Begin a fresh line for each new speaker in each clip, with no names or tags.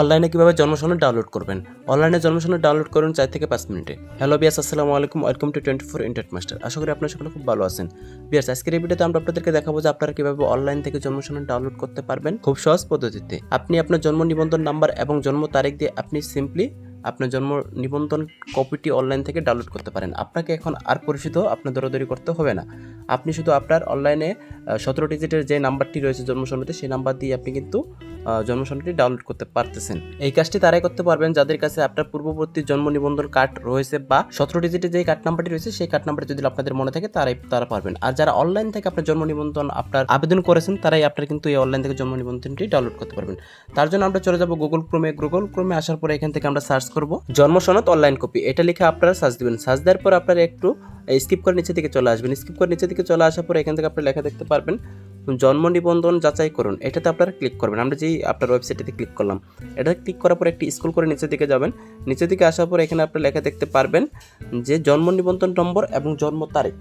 অনলাইনে কীভাবে জন্মসনদ ডাউনলোড করবেন? অনলাইনে জন্মসনদ ডাউনলোড করুন চার থেকে পাঁচ মিনিটে। হ্যালো বিয়াস আসসালামু আলাইকুম। Welcome to twenty four internet master আশা করি আপনারা সকলে খুব ভালো আছেন। বিয়াস আজকের এই ভিডিওতে আমরা আপনাদেরকে দেখাবো যে আপনারা কীভাবে অনলাইন থেকে জন্মসনদ ডাউনলোড করতে পারবেন খুব সহজ পদ্ধতিতে। আপনি আপনার জন্ম নিবন্ধন নাম্বার এবং জন্ম তারিখ দিয়ে আপনি সিম্পলি আপনার জন্ম নিবন্ধন কপিটি অনলাইন থেকে ডাউনলোড করতে পারেন। আপনাকে এখন আর পরিচিত আপনার দৌড়াদৌড়ি করতে হবে না। আপনি শুধু আপনার অনলাইনে সতেরো ডিজিটের যে নাম্বারটি রয়েছে জন্মসনদে, সেই নাম্বার দিয়ে আপনি কিন্তু জন্মসনদটি ডাউনলোড করতে পারতেছেন। এই কাজটি তারাই করতে পারবেন যাদের কাছে আপনার পূর্ববর্তী জন্ম নিবন্ধন কার্ড রয়েছে বা সতেরো ডিজিটের যে কার্ড নাম্বারটি রয়েছে, সেই কার্ড নাম্বারটি যদি আপনাদের মনে থাকে, তারাই, তারা পারবেন। আর যারা অনলাইন থেকে আপনার জন্ম নিবন্ধন আপনার আবেদন করেছেন, তারাই আপনার কিন্তু এই অনলাইন থেকে জন্ম নিবন্ধনটি ডাউনলোড করতে পারবেন। তার জন্য আমরা চলে যাব গুগল ক্রোমে গুগল ক্রোমে আসার পরে এখান থেকে আমরা সার্চ করব জন্ম সনদ অনলাইন কপি এটা লিখে আপনারা সার্চ দিবেন। সার্চ দেওয়ার পর আপনারা একটু স্কিপ করে নিচে দিকে চলে আসবেন। স্কিপ করে নিচে দিকে চলে আসার পরে এখান থেকে আপনারা লেখা দেখতে পারবেন জন্ম নিবন্ধন যাচাই করুন। এটাতে আপনারা ক্লিক করবেন। আমরা যেই আপনার ওয়েবসাইটটিতে ক্লিক করলাম এটা ক্লিক করার পর একটি স্কুল করে নিচের দিকে যাবেন। নিচের দিকে আসার পর এখানে আপনারা লেখা দেখতে পারবেন যে জন্ম নিবন্ধন নম্বর এবং জন্ম তারিখ।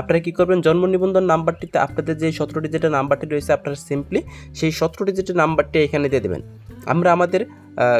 আপনারা কী করবেন? জন্ম নিবন্ধন নাম্বারটিতে আপনাদের যে সতেরো ডিজিটের নাম্বারটি রয়েছে, আপনারা সিম্পলি সেই সতেরো ডিজিটের নাম্বারটি এখানে দিয়ে দেবেন। আমরা আমাদের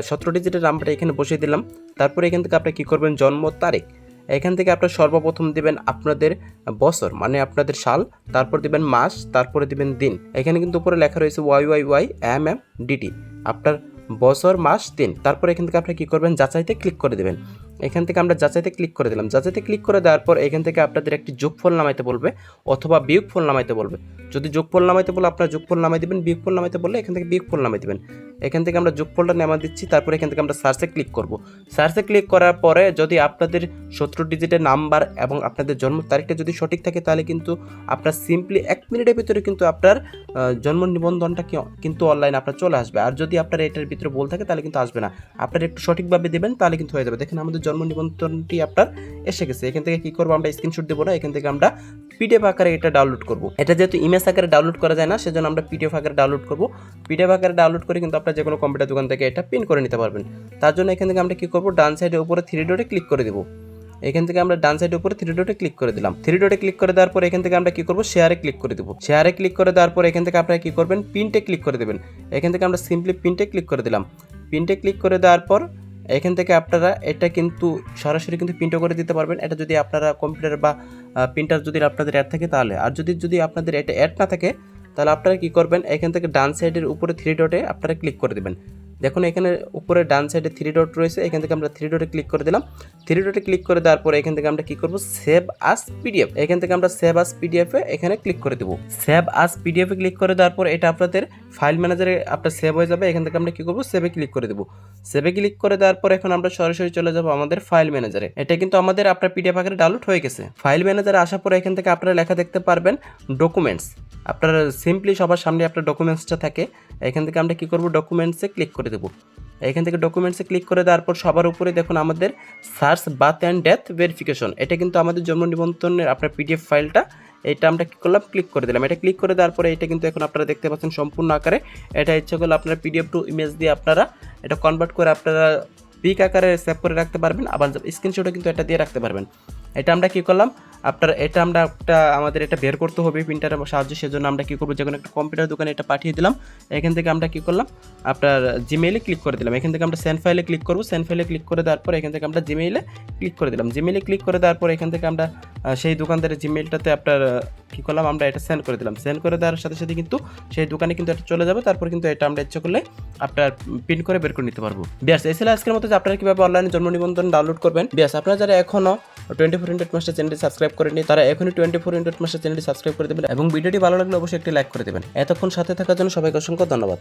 সতেরো ডিজিটের নাম্বারটা এখানে বসিয়ে দিলাম। তারপরে এখান থেকে আপনারা কী করবেন? জন্ম তারিখ। এখান থেকে আপনারা সর্বপ্রথম দিবেন আপনাদের বছর মানে আপনাদের সাল, তারপর দিবেন মাস, তারপরে দিবেন দিন। এখানে কিন্তু উপরে লেখা রয়েছে Y Y Y M M DT আপনার বছর, মাস, দিন, তারপর এখান থেকে আপনি কী করবেন? যাচাইতে ক্লিক করে দেবেন। এখান থেকে আমরা যাচাইতে ক্লিক করে দিলাম। যাচাইতে ক্লিক করে দেওয়ার পর এখান থেকে আপনাদের একটি যোগফল নামাইতে বলবে, অথবা বিয়োগফল নামাইতে বলবে। যদি যোগফল নামাইতে বলে আপনারা যোগফল নামাই দেবেন, বিয়োগফল নামাইতে বললে এখান থেকে বিয়োগফল নামাই দেবেন। এখান থেকে আমরা যোগফলটা নামা দিচ্ছি, তারপর এখান থেকে আমরা সার্চে ক্লিক করব। সার্চে ক্লিক করার পরে যদি আপনাদের সতেরো ডিজিটের নাম্বার এবং আপনাদের জন্ম তারিখটা যদি সঠিক থাকে, তাহলে কিন্তু আপনার সিম্পলি এক মিনিটের ভিতরে কিন্তু আপনার জন্ম নিবন্ধনটা কিন্তু অনলাইন আপনার চলে আসবে। আর যদি আপনার এটার ভিতরে বল থাকে, তাহলে কিন্তু আসবে না। আপনার একটু সঠিকভাবে দেবেন, তাহলে কিন্তু হয়ে যাবে। দেখেন আমাদের জন্ম নিবন্ধনটি আপনার এসে গেছে। এখান থেকে কী করব আমরা স্ক্রিনশট দেবো না, এখান থেকে আমরা পিডিএফ আকারে এটা ডাউনলোড করব। এটা যেহেতু ইমেজ আকারে ডাউনলোড করা যায় না, সেজন্য আমরা পিডিএফ আকারে ডাউনলোড করব। পিডিএফ আকারে ডাউনলোড করে কিন্তু আপনার যে কোনো কম্পিউটার দোকান থেকে এটা প্রিন্ট করে নিতে পারবেন। তার জন্য এখান থেকে আমরা কি করব? ডান সাইডের উপরে থ্রি ডটে ক্লিক করে দেবো। এখান থেকে আমরা ডান সাইডের উপরে থ্রি ডটে ক্লিক করে দিলাম। থ্রি ডটে ক্লিক করে দেওয়ার পর এখান থেকে আমরা কি করব? শেয়ারে ক্লিক করে দেবো। শেয়ারে ক্লিক করে দেওয়ার পর এখান থেকে আপনারা কি করবেন? প্রিন্টে ক্লিক করে দেবেন। এখান থেকে আমরা সিম্পলি প্রিন্টে ক্লিক করে দিলাম। প্রিন্টে ক্লিক করে দেওয়ার পর এখান থেকে আপনারা এটা কিন্তু সরাসরি কিন্তু প্রিন্টও করে দিতে পারবেন। এটা যদি আপনারা কম্পিউটার বা প্রিন্টার যদি আপনাদের অ্যাড থাকে তাহলে। আর যদি যদি আপনাদের এটা অ্যাড না থাকে তাহলে আপনারা কী করবেন? এখান থেকে ডান সাইডের উপরে থ্রি ডটে আপনারা ক্লিক করে দেবেন। দেখুন, এখানে উপরে ডান সাইডে থ্রি ডট রয়েছে, এখান থেকে আমরা থ্রি ডটে ক্লিক করে দিলাম। থ্রি ডটে ক্লিক করে দেওয়ার পরে এখান থেকে আমরা কি করব? সেভ আস পিডিএফ এখান থেকে আমরা সেভ আস পিডিএফ এখানে ক্লিক করে দেবো। সেভ আস পিডিএফ ক্লিক করে দেওয়ার পর এটা আপনাদের ফাইল ম্যানেজারে আপনার সেভ হয়ে যাবে, এখান থেকে আমরা কী করব? সেভে ক্লিক করে দেবো। সেভে ক্লিক করে দেওয়ার পর এখন আমরা সরাসরি চলে যাব আমাদের ফাইল ম্যানেজারে। এটা কিন্তু আমাদের আপনার পিডিএফ আকারে ডাউনলোড হয়ে গেছে। ফাইল ম্যানেজারে আসার পরে এখান থেকে আপনারা লেখা দেখতে পারবেন ডকুমেন্টস। আপনার সিম্পলি সবার সামনে আপনার ডকুমেন্টসটা থাকে। এখান থেকে আমরা কী করব? ডকুমেন্টসে ক্লিক করে দেবো। এখান থেকে ডকুমেন্টসে ক্লিক করে দেওয়ার পর সবার উপরে দেখুন আমাদের search birth and death verification এটা কিন্তু আমাদের জন্ম নিবন্ধনের আপনার পিডিএফ ফাইলটা এটা আমরা কী করলাম? ক্লিক করে দিলাম। এটা ক্লিক করে দেওয়ার পরে এটা কিন্তু এখন আপনারা দেখতে পাচ্ছেন সম্পূর্ণ আকারে। এটা ইচ্ছা করলে আপনারা পিডিএফ টু ইমেজ দিয়ে আপনারা এটা কনভার্ট করে আপনারা পিক আকারে সেভ করে রাখতে পারবেন। আবার স্ক্রিনশটও কিন্তু এটা দিয়ে রাখতে পারবেন। এটা আমরা কী করলাম? আপনার এটা আমরা একটা, আমাদের এটা বের করতে হবে প্রিন্টারের সাহায্যে, সেজন্য আমরা কী করব? যে কোনো একটা কম্পিউটার দোকানে এটা পাঠিয়ে দিলাম। এখান থেকে আমরা কী করলাম? আপনার জিমেইলে ক্লিক করে দিলাম। এখান থেকে আমরা সেন্ড ফাইলে ক্লিক করব। সেন্ড ফাইলে ক্লিক করে দেওয়ার পর এখান থেকে আমরা জিমেইলে ক্লিক করে দিলাম। জিমেইলে ক্লিক করে দেওয়ার পর এখান থেকে আমরা সেই দোকানদারের জিমেইলটাতে আপনার কি করলাম, আমরা এটা সেন্ড করে দিলাম। সেন্ড করে দেওয়ার সাথে সাথে কিন্তু সেই দোকানে কিন্তু এটা চলে যাবে। তারপর কিন্তু এটা আমরা ইচ্ছে করলে আপনার প্রিন্ট করে বের করে নিতে পারব। বিয়াস, এই আজকের মতো যে আপনারা কীভাবে অনলাইনে জন্ম নিবন্ধন ডাউনলোড করবেন। বিয়াস, আপনারা যারা এখনও টোয়েন্টি ফোর ইন্টারনেট মাস্টার চ্যানেলটি সাবস্ক্রাইব করেনি তারা এখনই টোয়েন্টি ফোর ইন্টারনেট মাস্টার চ্যানেলটি সাবস্ক্রাইব করে দেবেন এবং ভিডিওটি ভালো লাগলে অবশ্যই একটি লাইক করে দেবেন। এতক্ষণ সাথে থাকার জন্য সবাইকে অসংখ্য ধন্যবাদ।